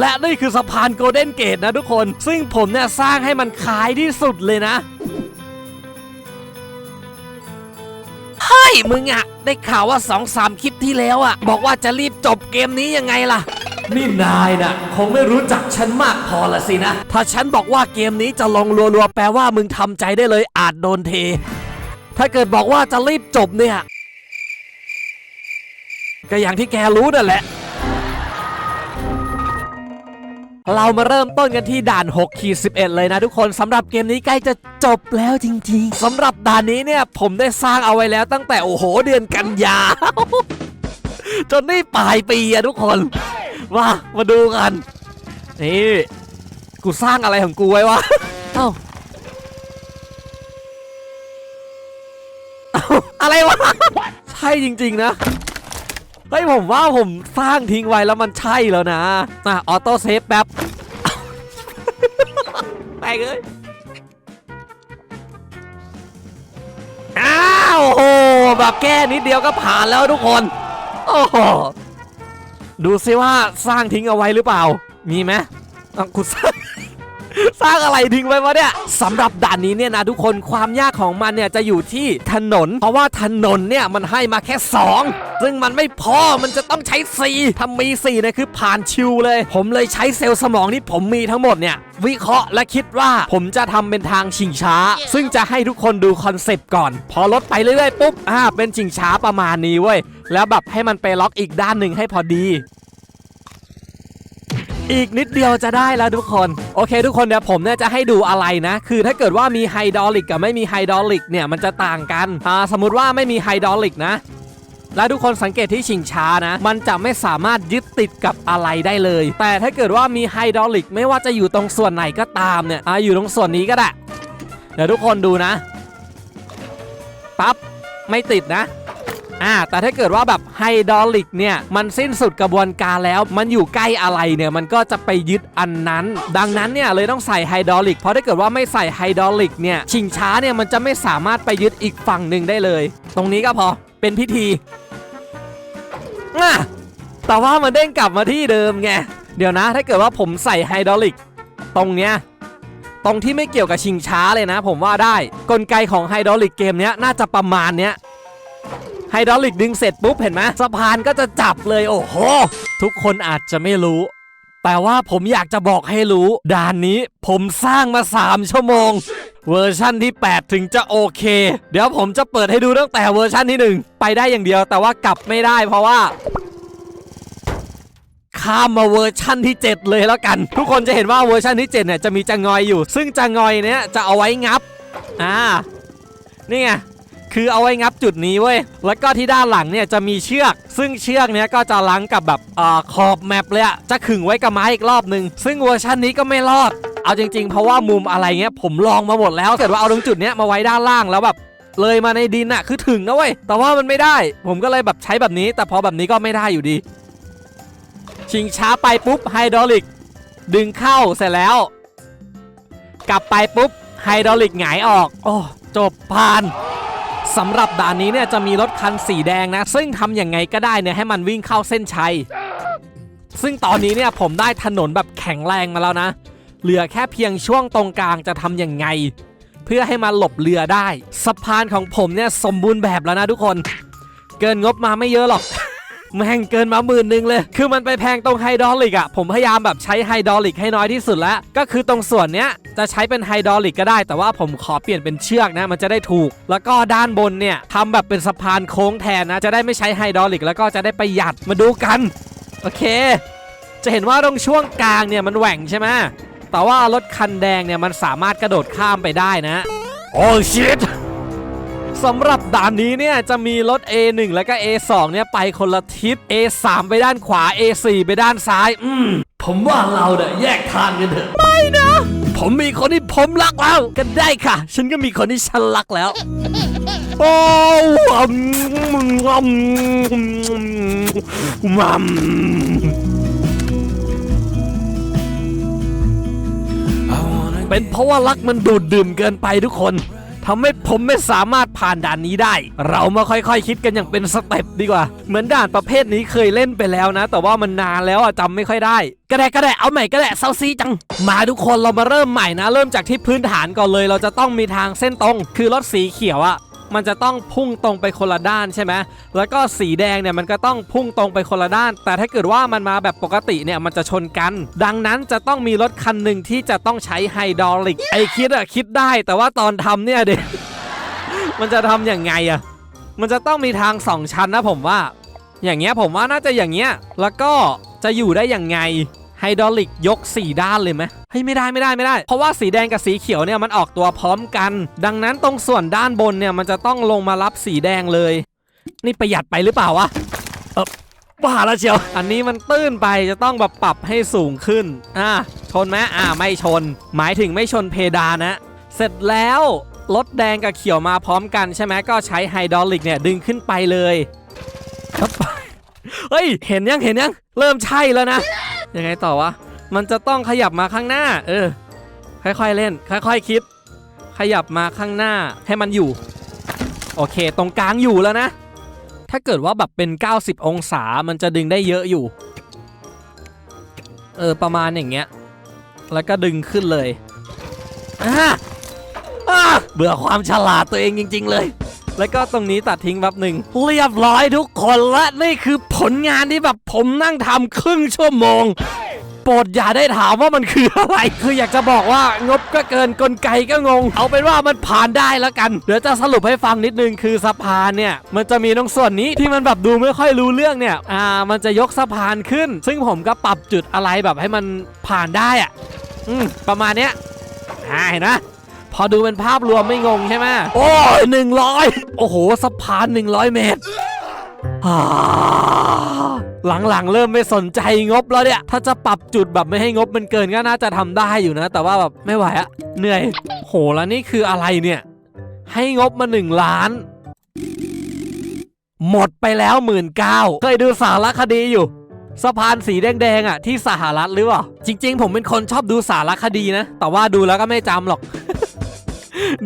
และนี่คือสะพานโกลเด้นเกตนะทุกคน ซึ่งผมเนี่ยสร้างให้มันคล้ายที่สุดเลยนะ เฮ้ย มึงอะได้ข่าวว่าสองสามคลิปที่แล้วอะบอกว่าจะรีบจบเกมนี้ยังไงล่ะ นี่นายนะ่ะคงไม่รู้จักฉันมากพอละสินะ ถ้าฉันบอกว่าเกมนี้จะลงรัวๆ แปลว่ามึงทำใจได้เลยอาจโดนเท ถ้าเกิดบอกว่าจะรีบจบเนี่ย ก็อย่างที่แกรู้นั่นแหละ เรามาเริ่มต้นกันที่ด่าน6ขีด11 เลยนะทุกคนสำหรับเกมนี้ใกล้จะจบแล้วจริง ๆสำหรับด่านนี้เนี่ยผมได้สร้างเอาไว้แล้วตั้งแต่โอ้โหเดือนกันยาจนนี่ปลายปีอะทุกคนมามาดูกันนี่กูสร้างอะไรของกูไว้วะเอ้าเอ้าอะไรวะ ใช่จริง ๆ นะ เฮ้ยผมว่าผมสร้างทิ้งไว้แล้วมันใช่แล้วนะอะออโต้เซฟแป๊บไปเลยอ้าวโอ้โหแบบแก้นิดเดียวก็ผ่านแล้วทุกคน โอ้โหดูซิว่าสร้างทิ้งเอาไว้หรือเปล่า มีไหมอะกูสร้าง สร้างอะไรทิ้งไว้วะเนี่ยสำหรับด่านนี้เนี่ยนะทุกคนความยากของมันเนี่ยจะอยู่ที่ถนน เพราะว่าถนนเนี่ยมันให้มาแค่ 2 ซึ่งมันไม่พอมันจะต้องใช้ 4ถ้ามี4เนี่ยคือผ่านชิวเลย ผมเลยใช้เซลล์สมองที่ผมมีทั้งหมดเนี่ยวิเคราะห์และคิดว่าผมจะทำเป็นทางชิงช้า ซึ่งจะให้ทุกคนดูคอนเซปต์ก่อน พอรถไปเรื่อยๆปุ๊บอ่าเป็นชิงช้าประมาณนี้เว้ยแล้วแบบให้มันไปล็อกอีกด้านหนึ่งให้พอดี อีกนิดเดียวจะได้แล้วทุกคน โอเค ทุกคนเดี๋ยวผมเนี่ยจะให้ดูอะไรนะ คือถ้าเกิดว่ามีไฮดรอลิกกับไม่มีไฮดรอลิกเนี่ยมันจะต่างกันอ่าสมมติว่าไม่มีไฮดรอลิกนะแล้วทุกคนสังเกตที่ชิงช้านะ มันจะไม่สามารถยึดติดกับอะไรได้เลย แต่ถ้าเกิดว่ามีไฮดรอลิกไม่ว่าจะอยู่ตรงส่วนไหนก็ตามเนี่ยอ่าอยู่ตรงส่วนนี้ก็ได้ เดี๋ยวทุกคนดูนะ ปั๊บ ไม่ติดนะ อ่าแต่ถ้าเกิดว่าแบบไฮดรอลิกเนี่ยมันสิ้นสุดกระบวนการแล้ว มันอยู่ใกล้อะไรเนี่ยมันก็จะไปยึดอันนั้น ดังนั้นเนี่ยเลยต้องใส่ไฮดรอลิกเพราะถ้าเกิดว่าไม่ใส่ไฮดรอลิกเนี่ยชิงช้าเนี่ยมันจะไม่สามารถไปยึดอีกฝั่งหนึ่งได้เลย ตรงนี้ก็พอเป็นพิธีอะแต่ว่ามันเด้งกลับมาที่เดิมไงเดี๋ยวนะถ้าเกิดว่าผมใส่ไฮดรอลิกตรงเนี้ยตรงที่ไม่เกี่ยวกับชิงช้าเลยนะ ผมว่าได้กลไกของไฮดรอลิกเกมเนี้ยน่าจะประมาณเนี้ย ไฮดรอลิกดึงเสร็จปุ๊บเห็นไหมสะพานก็จะจับเลยโอ้โห ทุกคนอาจจะไม่รู้ แต่ว่าผมอยากจะบอกให้รู้ ด่านนี้ผมสร้างมา 3 ชั่วโมง เวอร์ชั่นที่ 8 ถึงจะโอเค เดี๋ยวผมจะเปิดให้ดูตั้งแต่เวอร์ชั่นที่ 1 ไปได้อย่างเดียวแต่ว่ากลับไม่ได้เพราะว่าข้ามมาเวอร์ชั่นที่ 7 เลยแล้วกัน ทุกคนจะเห็นว่าเวอร์ชันที่ 7 เนี่ยจะมีจะงอยอยู่ ซึ่งจะงอยเนี้ยจะเอาไว้งับ อ่า นี่ไง คือเอาไว้งับจุดนี้เว้ย แล้วก็ที่ด้านหลังเนี่ยจะมีเชือก ซึ่งเชือกเนี้ยก็จะลังกับแบบเอ่อขอบแมปเลยอะจะขึงไว้กับไม้อีกรอบหนึ่งซึ่งเวอร์ชันนี้ก็ไม่รอด เอาจริง ๆ เพราะว่ามุมอะไรเงี้ยผมลองมาหมดแล้วเกิดว่าเอาตรงจุดเนี้ยมาไว้ด้านล่างแล้วแบบเลยมาในดินอะคือถึงนะเว้ย แต่ว่ามันไม่ได้ ผมก็เลยแบบใช้แบบนี้ แต่พอแบบนี้ก็ไม่ได้อยู่ดี ชิงช้าไปปุ๊บไฮดรอลิก ดึงเข้าเสร็จแล้ว กลับไปปุ๊บไฮดรอลิกหงายออก โอ้จบผ่าน สำหรับด่านนี้เนี่ยจะมีรถคันสีแดงนะ ซึ่งทำอย่างไงก็ได้เนี่ยให้มันวิ่งเข้าเส้นชัย ซึ่งตอนนี้เนี่ยผมได้ถนนแบบแข็งแรงมาแล้วนะ เหลือแค่เพียงช่วงตรงกลางจะทำยังไง เพื่อให้มาหลบเรือได้สะพานของผมเนี่ยสมบูรณ์แบบแล้วนะทุกคน เกินงบมาไม่เยอะหรอก แม่งเกินมาหมื่นหนึ่งเลย คือมันไปแพงตรงไฮดรอลิกอะผมพยายามแบบใช้ไฮดรอลิกให้น้อยที่สุดแล้ว ก็คือตรงส่วนเนี้ยจะใช้เป็นไฮดรอลิกก็ได้ แต่ว่าผมขอเปลี่ยนเป็นเชือกนะ มันจะได้ถูก แล้วก็ด้านบนเนี่ยทำแบบเป็นสะพานโค้งแทนนะ จะได้ไม่ใช้ไฮดรอลิกแล้วก็จะได้ประหยัด มาดูกัน โอเค จะเห็นว่าตรงช่วงกลางเนี่ยมันแหว่งใช่ไหมแต่ว่ารถคันแดงเนี่ยมันสามารถกระโดดข้ามไปได้นะ โอ้ชิต สำหรับด่านนี้เนี่ยจะมีรถ A1 แล้วก็ A2 เนี่ยไปคนละทิศ A3 ไปด้านขวา A4 ไปด้านซ้าย อืมผมว่าเราเนี่ยแยกทางกันเถอะ ไม่นะ ผมมีคนที่ผมรักแล้วก็ได้ค่ะ ฉันก็มีคนที่ฉันรักแล้ว โอ้อืมอืมอืมเป็นเพราะว่ารักมันดูดดื่มเกินไปทุกคน ทำให้ผมไม่สามารถผ่านด่านนี้ได้ เรามาค่อยๆคิดกันอย่างเป็นสเต็ปดีกว่า เหมือนด่านประเภทนี้เคยเล่นไปแล้วนะ แต่ว่ามันนานแล้วอะจำไม่ค่อยได้ก็ได้ก็ได้เอาใหม่ก็ได้เซาซีจัง มาทุกคนเรามาเริ่มใหม่นะ เริ่มจากที่พื้นฐานก่อนเลย เราจะต้องมีทางเส้นตรง คือรถสีเขียวอะ มันจะต้องพุ่งตรงไปคนละด้านใช่ไหมแล้วก็สีแดงเนี่ยมันก็ต้องพุ่งตรงไปคนละด้าน แต่ถ้าเกิดว่ามันมาแบบปกติเนี่ยมันจะชนกัน ดังนั้นจะต้องมีรถคันหนึ่งที่จะต้องใช้ไฮดรอลิก ไอคิดอะคิดได้แต่ว่าตอนทำเนี่ยเด็กมันจะทำอย่างไงอะมันจะต้องมีทางสองชั้นนะผมว่า อย่างเงี้ยผมว่าน่าจะอย่างเงี้ยแล้วก็จะอยู่ได้อย่างไง ไฮดรอลิกยก 4 ด้านเลยไหมเฮ้ยไม่ได้ไม่ได้ไม่ได้ เพราะว่าสีแดงกับสีเขียวเนี่ยมันออกตัวพร้อมกัน ดังนั้นตรงส่วนด้านบนเนี่ยมันจะต้องลงมารับสีแดงเลย นี่ประหยัดไปหรือเปล่าวะเออบ้าแล้วเชียว อันนี้มันตื้นไปจะต้องแบบปรับให้สูงขึ้น อ่า ชนไหมอ่าไม่ชน หมายถึงไม่ชนเพดานนะ เสร็จแล้วรถแดงกับเขียวมาพร้อมกันใช่ไหมก็ใช้ไฮดรอลิกเนี่ยดึงขึ้นไปเลยครับเฮ้ย เห็นยังเห็นยัง เริ่มใช่แล้วนะ ยังไงต่อวะ มันจะต้องขยับมาข้างหน้า เออ ค่อยๆเล่น ค่อยๆคิด ขยับมาข้างหน้าให้มันอยู่ โอเค ตรงกลางอยู่แล้วนะ ถ้าเกิดว่าแบบเป็น 90 องศา มันจะดึงได้เยอะอยู่ เออ ประมาณอย่างเงี้ย แล้วก็ดึงขึ้นเลย อ่าเบื่อความฉลาดตัวเองจริง ๆ เลย แล้วก็ตรงนี้ตัดทิ้งแป๊บหนึ่งเรียบร้อยทุกคนและนี่คือผลงานที่แบบผมนั่งทำครึ่งชั่วโมงโปรดอย่าได้ถามว่ามันคืออะไร คืออยากจะบอกว่างบก็เกินกลไกก็งง เอาเป็นว่ามันผ่านได้แล้วกัน เดี๋ยวจะสรุปให้ฟังนิดนึงคือสะพานเนี่ย มันจะมีตรงส่วนนี้ที่มันแบบดูไม่ค่อยรู้เรื่องเนี่ย อ่า มันจะยกสะพานขึ้น ซึ่งผมก็ปรับจุดอะไรแบบให้มันผ่านได้อะอืมประมาณเนี้ยอ่าเห็นไหม พอดูเป็นภาพรวมไม่งงใช่ไหมโอ้ยหนึ่งร้อยโอ้โหสะพาน100เมตรหลังๆ เริ่มไม่สนใจงบแล้วเนี่ย ถ้าจะปรับจุดแบบไม่ให้งบมันเกินก็น่าจะทำได้อยู่นะ แต่ว่าแบบไม่ไหวอะเหนื่อย โหแล้วนี่คืออะไรเนี่ย ให้งบมา1ล้าน หมดไปแล้วหมื่นเก้าเคยดูสารคดีอยู่สะพานสีแดงๆอะที่สหรัฐหรือเปล่า จริง ๆ ผมเป็นคนชอบดูสารคดีนะ แต่ว่าดูแล้วก็ไม่จำหรอก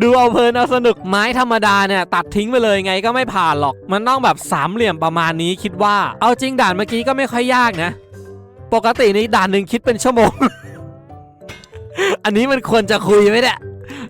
ดูเอาเพลินเอาสนุกไม้ธรรมดาเนี่ยตัดทิ้งไปเลยไงก็ไม่ผ่านหรอก มันต้องแบบสามเหลี่ยมประมาณนี้คิดว่า เอาจริงด่านเมื่อกี้ก็ไม่ค่อยยากนะ ปกตินี้ด่านหนึ่งคิดเป็นชั่วโมง อันนี้มันควรจะคุยไหมเนี่ย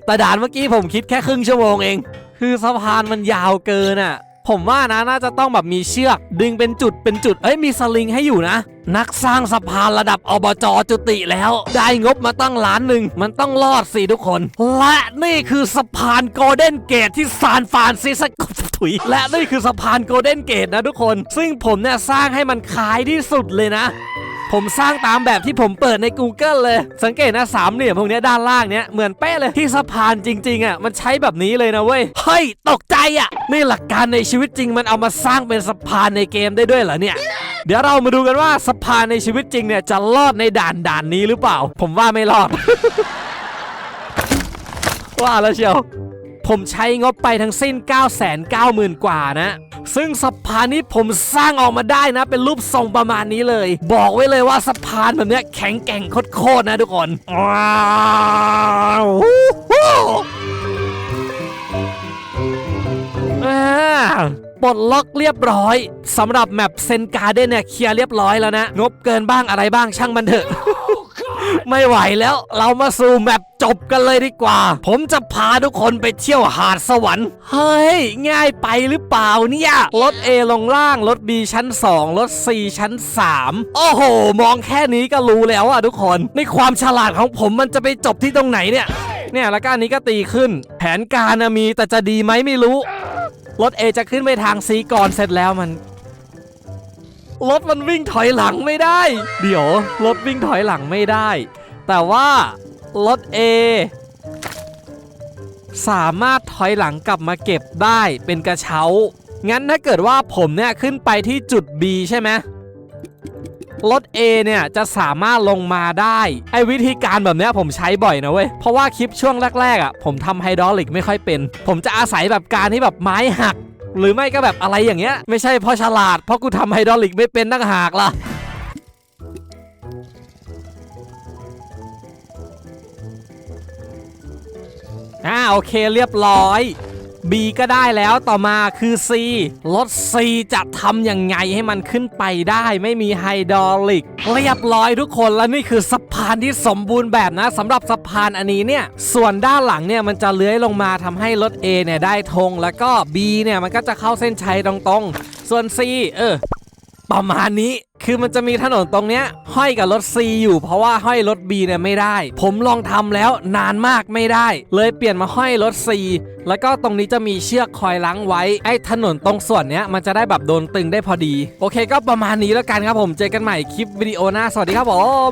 แต่ด่านเมื่อกี้ผมคิดแค่ครึ่งชั่วโมงเอง คือสะพานมันยาวเกินอะ ผมว่านะน่าจะต้องแบบมีเชือก ดึงเป็นจุดเป็นจุดเอ้ยมีสลิงให้อยู่นะ นักสร้างสะพานระดับอบจจุติแล้ว ได้งบมาตั้งล้านหนึ่ง มันต้องรอดสิทุกคน และนี่คือสะพานโกลเด้นเกตที่ซานฟรานซิสโกถุย และนี่คือสะพานโกลเด้นเกตนะทุกคน ซึ่งผมเนี่ยสร้างให้มันคล้ายที่สุดเลยนะ ผมสร้างตามแบบที่ผมเปิดใน Google เลย สังเกตนะสามเหลี่ยมพวกนี้ด้านล่างเนี้ยเหมือนเป๊ะเลยที่สะพานจริง ๆอะมันใช้แบบนี้เลยนะเว้ยเฮ้ยตกใจอะนี่หลักการในชีวิตจริงมันเอามาสร้างเป็นสะพานในเกมได้ด้วยเหรอเนี่ยเดี๋ยวเรามาดูกันว่าสะพานในชีวิตจริงเนี่ยจะรอดในด่านด่านนี้หรือเปล่า ผมว่าไม่รอด ว่าแล้วเชียว ผมใช้งบไปทั้งสิ้น 990,000 กว่านะ ซึ่งสะพานนี้ผมสร้างออกมาได้นะ เป็นรูปทรงประมาณนี้เลย บอกไว้เลยว่าสะพานแบบเนี้ยแข็งแกร่งโคตรๆนะทุกคนว้าวปลดล็อกเรียบร้อยสำหรับแมปเซนการ์เดนเนี่ยเคลียร์เรียบร้อยแล้วนะ งบเกินบ้างอะไรบ้างช่างมันเถอะ ไม่ไหวแล้ว เรามาสู่แมปจบกันเลยดีกว่า ผมจะพาทุกคนไปเที่ยวหาดสวรรค์เฮ้ย ง่ายไปหรือเปล่าเนี่ยรถ A ลงล่างรถ B ชั้น 2รถ C ชั้น 3 โอ้โห มองแค่นี้ก็รู้แล้วอะทุกคนในความฉลาดของผมมันจะไปจบที่ตรงไหนเนี่ย เนี่ยแล้วก็อันนี้ก็ตีขึ้น แผนการมีแต่จะดีไหมไม่รู้รถ A จะขึ้นไปทาง C ก่อนเสร็จแล้วมัน รถมันวิ่งถอยหลังไม่ได้ เดี๋ยวรถวิ่งถอยหลังไม่ได้ แต่ว่ารถ A สามารถถอยหลังกลับมาเก็บได้เป็นกระเช้า งั้นถ้าเกิดว่าผมเนี่ยขึ้นไปที่จุด B ใช่ไหมรถ A เนี่ยจะสามารถลงมาได้ไอ้วิธีการแบบเนี้ยผมใช้บ่อยนะเว้ย เพราะว่าคลิปช่วงแรกๆอะผมทำไฮดรอลิกไม่ค่อยเป็น ผมจะอาศัยแบบการที่แบบไม้หัก หรือไม่ก็แบบอะไรอย่างเงี้ย ไม่ใช่เพราะฉลาด เพราะกูทำไฮดรอลิกไม่เป็นตั้งหากล่ะออ่าโอเคเรียบร้อย B ก็ได้แล้วต่อมาคือ C รถ C จะทำยังไงให้มันขึ้นไปได้ไม่มีไฮดรอลิกเรียบร้อยทุกคนและนี่คือสะพานที่สมบูรณ์แบบนะสำหรับสะพานอันนี้เนี่ยส่วนด้านหลังเนี่ยมันจะเลื้อยลงมาทำให้รถ A เนี่ยได้ธงแล้วก็ B เนี่ยมันก็จะเข้าเส้นชัยตรงๆ ส่วน C เออ ประมาณนี้คือมันจะมีถนนตรงเนี้ยห้อยกับรถ C อยู่ เพราะว่าห้อยรถ B เนี่ยไม่ได้ ผมลองทำแล้วนานมากไม่ได้ เลยเปลี่ยนมาห้อยรถ C แล้วก็ตรงนี้จะมีเชือกคอยล้างไว้ไอ้ถนนตรงส่วนเนี้ยมันจะได้แบบโดนตึงได้พอดี โอเค ก็ประมาณนี้แล้วกันครับผมเจอกันใหม่คลิปวิดีโอหน้าสวัสดีครับผม